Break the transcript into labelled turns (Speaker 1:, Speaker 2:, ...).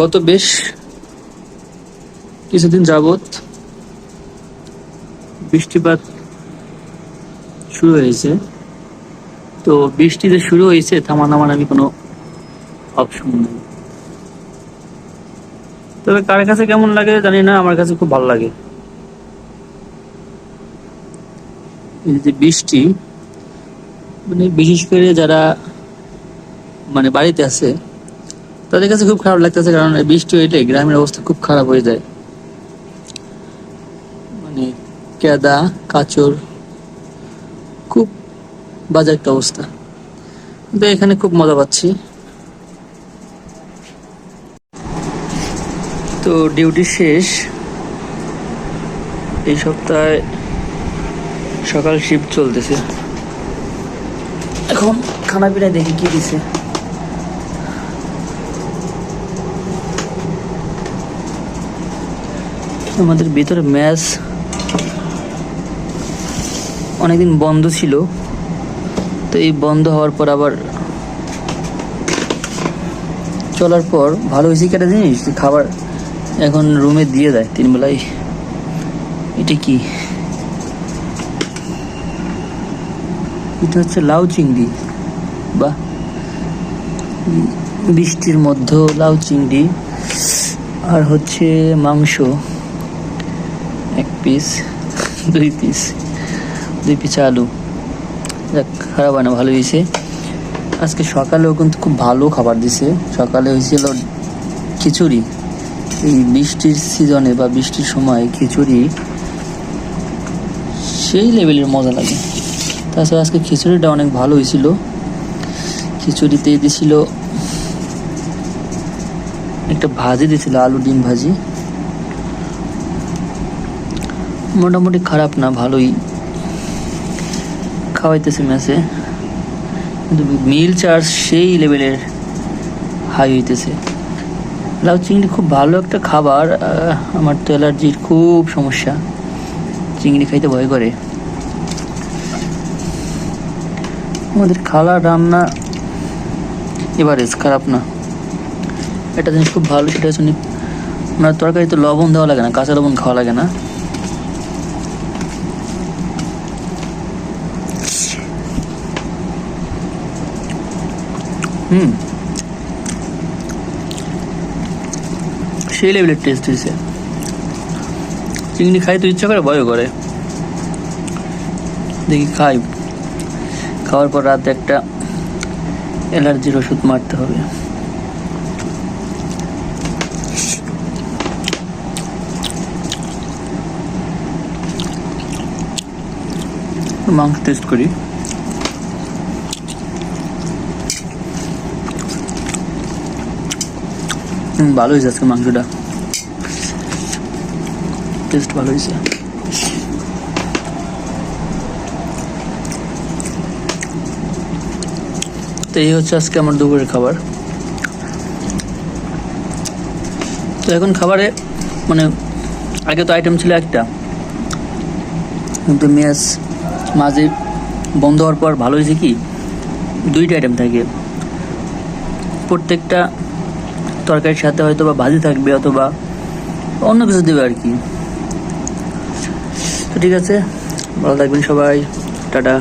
Speaker 1: গত বেশ কিছুদিন যাবত বৃষ্টিপাত শুরু হয়েছে। তো বৃষ্টি যে শুরু হয়েছে থামা নামার আমি কোনো অপশন নেই। তবে কার কাছে কেমন লাগে জানি না, আমার কাছে খুব ভালো লাগে। এই যে বৃষ্টি মানে বিশেষ করে যারা মানে বাড়িতে আছে তাদের কাছে খুব খারাপ লাগতেছে কারণ বৃষ্টি হইলে গ্রামের অবস্থা খুব খারাপ হয়ে যায়। মানে কেদা, কাচর, খুব বাজে একটা অবস্থা। কিন্তু এখানে খুব মজা পাচ্ছি। তো ডিউটি শেষ। এই সপ্তাহে সকাল শিফট চলতেছে। এখন খানা পিনা দেখি কি দিছে। আমাদের ভিতরে ম্যাচ অনেকদিন বন্ধ ছিল। তো এই বন্ধ হওয়ার পর আবার চলার পর ভালো হয়েছে কি একটা জিনিস? খাবার এখন রুমে দিয়ে দেয় তিন বেলায়। এটা কি? এটা হচ্ছে লাউ চিংড়ি। বা বৃষ্টির মধ্যে লাউ চিংড়ি। আর হচ্ছে মাংস। পিস দুই পিস দুই পিস আলু। যাক, খারাপ হয় না ভালো হয়েছে। আজকে সকালেও কিন্তু খুব ভালো খাবার দিছে। সকালে হয়েছিল খিচুড়ি। এই বৃষ্টির সিজনে বা বৃষ্টির সময় খিচুড়ি, সেই লেভেলের মজা লাগে। তাছাড়া আজকে খিচুড়িটা অনেক ভালো হয়েছিল। খিচুড়িতে দিছিল একটা ভাজি দিছিল, আলু ডিম ভাজি। মোটামুটি খারাপ না, ভালোই। খাওয়াইতেছে মেসে কিন্তু মিল চার্জ সেই লেভেলের হাই হইতেছে। লাউ চিংড়ি খুব ভালো একটা খাবার আমার তো অ্যালার্জির খুব সমস্যা। চিংড়ি খাইতে ভয় করে। আমাদের খালা রান্না এভারেজ খারাপ না। একটা জিনিস খুব ভালো, সেটা হচ্ছে ওনার তরকারিতে লবণ দেওয়া লাগে না, কাঁচা লবণ খাওয়া লাগে না। হুম। সেই লেভেলের টেস্ট হয়েছে। চিংড়ি খাই তো ইচ্ছা করে ভয় করে। দেখি খাই। খাওয়ার পর রাতে একটা অ্যালার্জির ওষুধ মারতে হবে। মাংস টেস্ট করি। ভালো হয়েছে আজকে মাংসটা। টেস্ট ভালো হয়েছে। তো এই হচ্ছে আজকে আমার দুপুরের খাবার। তো এখন খাবারে মানে আগে তো আইটেম ছিল একটা। কিন্তু মেস মাঝে বন্ধ হওয়ার পর ভালো হয়েছে কি? দুইটা আইটেম থাকে। প্রত্যেকটা তরকারির সাথে হয়তো বা ভাজি থাকবে অথবা অন্য কিছু দেবে আর কি। ঠিক আছে, ভালো থাকবেন সবাই। টাটা।